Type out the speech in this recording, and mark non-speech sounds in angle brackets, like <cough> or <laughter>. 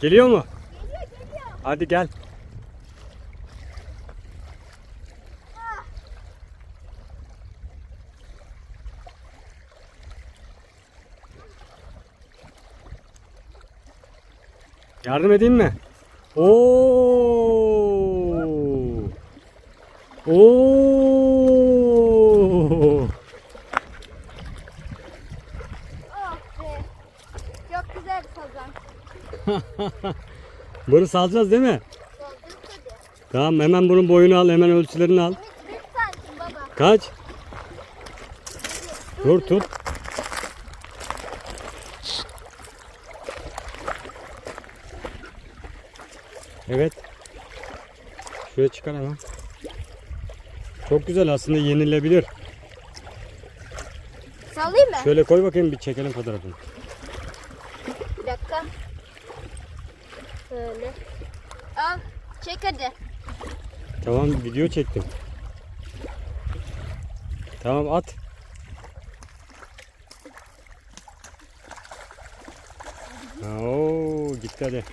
Geliyor mu? Geliyor geliyor. Hadi gel. Yardım edeyim mi? Oo! Oo! Güzel sazan. <laughs> Bunu salacağız değil mi? Tamam hemen bunun boyunu al, hemen ölçülerini al. Kaç? Dur tut. Evet. Şuraya çıkar hemen. Çok güzel aslında yenilebilir. Sallayayım mı? Şöyle koy bakayım bir çekelim fotoğrafını. Dakika. Böyle. Al. Çek hadi. Tamam video çektim. Tamam at. Oo gitti hadi.